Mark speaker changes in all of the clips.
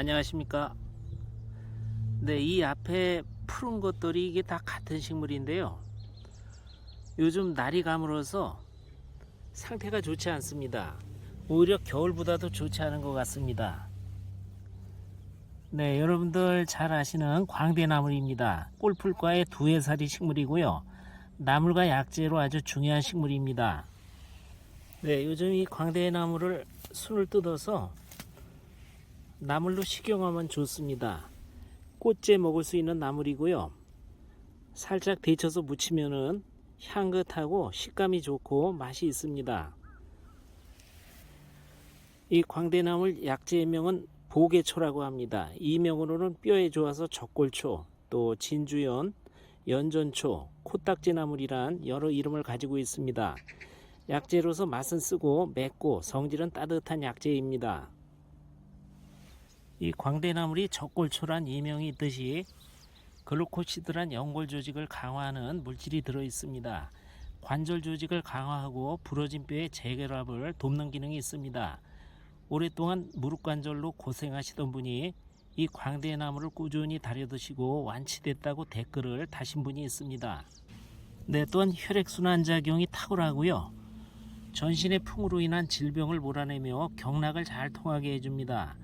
Speaker 1: 안녕하십니까. 네, 이 앞에 푸른 것들이 이게 다 같은 식물인데요. 요즘 날이 가물어서 상태가 좋지 않습니다. 오히려 겨울보다도 좋지 않은 것 같습니다. 네, 여러분들 잘 아시는 광대나물입니다. 꼴풀과의 두해살이 식물이고요. 나물과 약재로 아주 중요한 식물입니다. 네, 요즘 이 광대나물을 순을 뜯어서 나물로 식용하면 좋습니다. 꽃째 먹을 수 있는 나물이고요. 살짝 데쳐서 무치면은 향긋하고 식감이 좋고 맛이 있습니다. 이 광대나물 약재의 명은 보개초라고 합니다. 이명으로는 뼈에 좋아서 적골초, 또 진주연, 연전초, 코딱지나물이란 여러 이름을 가지고 있습니다. 약재로서 맛은 쓰고 맵고 성질은 따뜻한 약재입니다. 이 광대나물이 적골초란 이명이 있듯이 글루코시드란 연골 조직을 강화하는 물질이 들어 있습니다. 관절 조직을 강화하고 부러진 뼈의 재결합을 돕는 기능이 있습니다. 오랫동안 무릎 관절로 고생하시던 분이 이 광대나물을 꾸준히 다려 드시고 완치됐다고 댓글을 다신 분이 있습니다. 네, 또한 혈액순환 작용이 탁월하고요. 전신의 풍으로 인한 질병을 몰아내며 경락을 잘 통하게 해줍니다.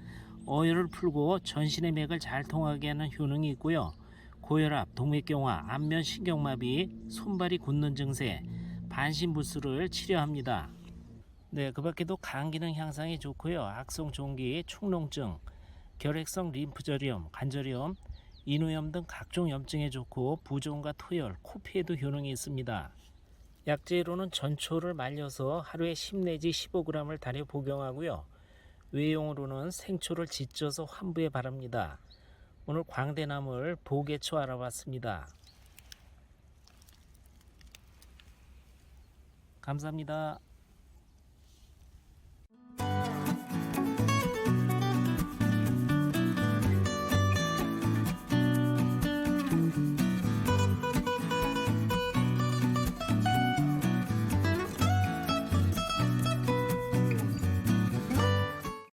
Speaker 1: 어혈을 풀고 전신의 맥을 잘 통하게 하는 효능이 있고요. 고혈압, 동맥경화, 안면 신경마비, 손발이 굳는 증세, 반신불수를 치료합니다. 네, 그 밖에도 간 기능 향상에 좋고요. 악성 종기, 축농증, 결핵성 림프절염, 관절염, 인후염 등 각종 염증에 좋고 부종과 토열, 코피에도 효능이 있습니다. 약재로는 전초를 말려서 하루에 10 내지 15g을 달여 복용하고요. 외용으로는 생초를 지져서 환부에 바릅니다. 오늘 광대나물 보개초 알아봤습니다. 감사합니다.